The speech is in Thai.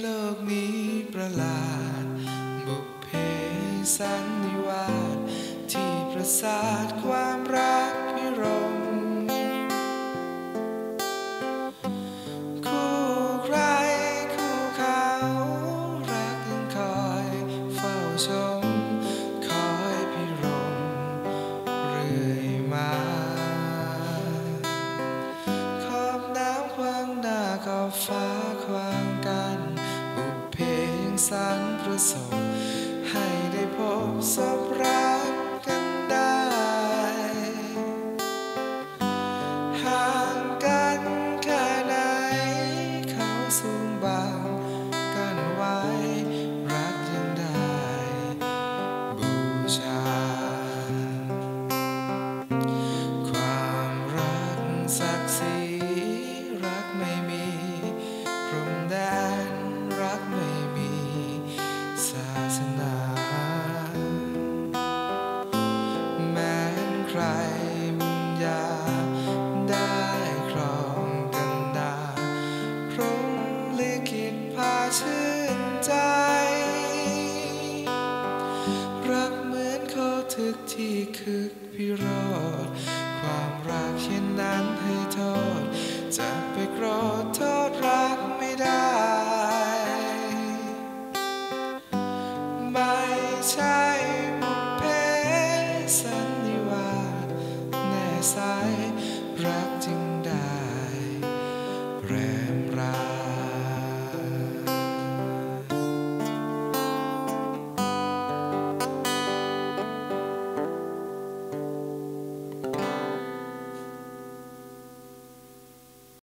โลกนี้ประหลาด บุพเพสันนิวาสที่ประสาทความรักพิรมคู่ใครคู่เขารักยังคอยเฝ้าชม คอยพิรมเรื่อยมาขอบน้ำควงหาขอบฟ้าควางกา สารประสบให้ได้พบสบ รักเหมือนเขาทึกที่คึกพิโรธความรักเช่นนั้นให้โทษ จะไปโกรธโทษรักไม่ได้ ไม่ใช่บุพเพสันนิวาสแน่สายรักจึง